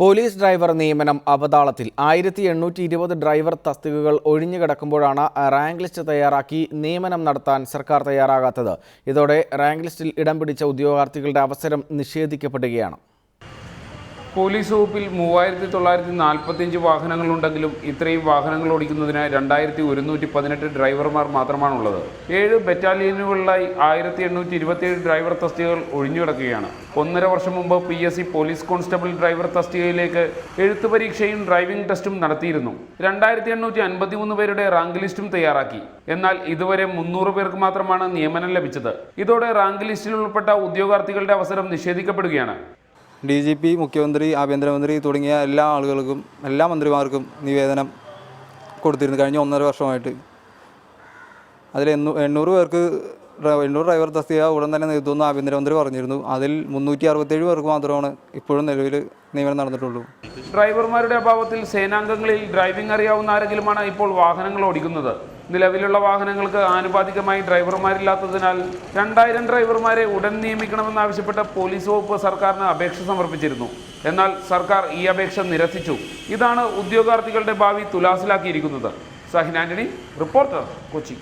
Police driver നിയമനം അവതാളത്തിൽ ആയിരത്തി എണ്ണൂറ്റി ഇരുപത് ഡ്രൈവർ തസ്തികകൾ ഒഴിഞ്ഞുകിടക്കുമ്പോഴാണ് റാങ്ക് ലിസ്റ്റ് തയ്യാറാക്കി നിയമനം നടത്താൻ സർക്കാർ തയ്യാറാകാത്തത്. ഇതോടെ റാങ്ക് ലിസ്റ്റിൽ ഇടം പിടിച്ച ഉദ്യോഗാർത്ഥികളുടെ അവസരം നിഷേധിക്കപ്പെടുകയാണ്. പോലീസ് വകുപ്പിൽ മൂവായിരത്തി തൊള്ളായിരത്തി നാൽപ്പത്തിയഞ്ച് വാഹനങ്ങളുണ്ടെങ്കിലും ഇത്രയും വാഹനങ്ങൾ ഓടിക്കുന്നതിന് രണ്ടായിരത്തി ഒരുന്നൂറ്റി പതിനെട്ട് ഡ്രൈവർമാർ മാത്രമാണുള്ളത്. ഏഴ് ബറ്റാലിയനുകളിലായി ആയിരത്തി എണ്ണൂറ്റി ഇരുപത്തിയേഴ് ഡ്രൈവർ തസ്തികകൾ ഒഴിഞ്ഞുകിടക്കുകയാണ് ഒന്നര വർഷം മുമ്പ് P S C police constable driver തസ്തികയിലേക്ക് എഴുത്തു പരീക്ഷയും ഡ്രൈവിംഗ് ടെസ്റ്റും നടത്തിയിരുന്നു. രണ്ടായിരത്തി എണ്ണൂറ്റി അൻപത്തിമൂന്ന് പേരുടെ റാങ്ക് ലിസ്റ്റും തയ്യാറാക്കി. എന്നാൽ ഇതുവരെ മുന്നൂറ് പേർക്ക് മാത്രമാണ് നിയമനം ലഭിച്ചത്. ഇതോടെ റാങ്ക് ലിസ്റ്റിൽ ഉൾപ്പെട്ട ഉദ്യോഗാർത്ഥികളുടെ അവസരം നിഷേധിക്കപ്പെടുകയാണ്. ഡി ജി പി മുഖ്യമന്ത്രി ആഭ്യന്തരമന്ത്രി തുടങ്ങിയ എല്ലാ ആളുകൾക്കും എല്ലാ മന്ത്രിമാർക്കും നിവേദനം കൊടുത്തിരുന്നു കഴിഞ്ഞ ഒന്നര വർഷമായിട്ട്. അതിൽ എണ്ണൂ എണ്ണൂറ് പേർക്ക് എണ്ണൂറ് ഡ്രൈവർ തസ്തിക ഉടൻ തന്നെ നിർത്തുമെന്ന് ആഭ്യന്തരമന്ത്രി പറഞ്ഞിരുന്നു. അതിൽ മുന്നൂറ്റി അറുപത്തേഴ് പേർക്ക് മാത്രമാണ് ഇപ്പോഴും നിലവിൽ നിയമനം നടന്നിട്ടുള്ളൂ. ഡ്രൈവർമാരുടെ അഭാവത്തിൽ സേനാംഗങ്ങളിൽ ഡ്രൈവിംഗ് അറിയാവുന്ന ആരെങ്കിലുമാണ് ഇപ്പോൾ വാഹനങ്ങൾ ഓടിക്കുന്നത്? നിലവിലുള്ള വാഹനങ്ങൾക്ക് ആനുപാതികമായി ഡ്രൈവർമാരില്ലാത്തതിനാൽ രണ്ടായിരം ഡ്രൈവർമാരെ ഉടൻ നിയമിക്കണമെന്നാവശ്യപ്പെട്ട് പോലീസ് വകുപ്പ് സർക്കാരിന് അപേക്ഷ സമർപ്പിച്ചിരുന്നു. എന്നാൽ സർക്കാർ ഈ അപേക്ഷ നിരസിച്ചു. ഇതാണ് ഉദ്യോഗാർത്ഥികളുടെ ഭാവി തുലാസിലാക്കിയിരിക്കുന്നത്. സഹിൻ ആന്റണി റിപ്പോർട്ടർ കൊച്ചി.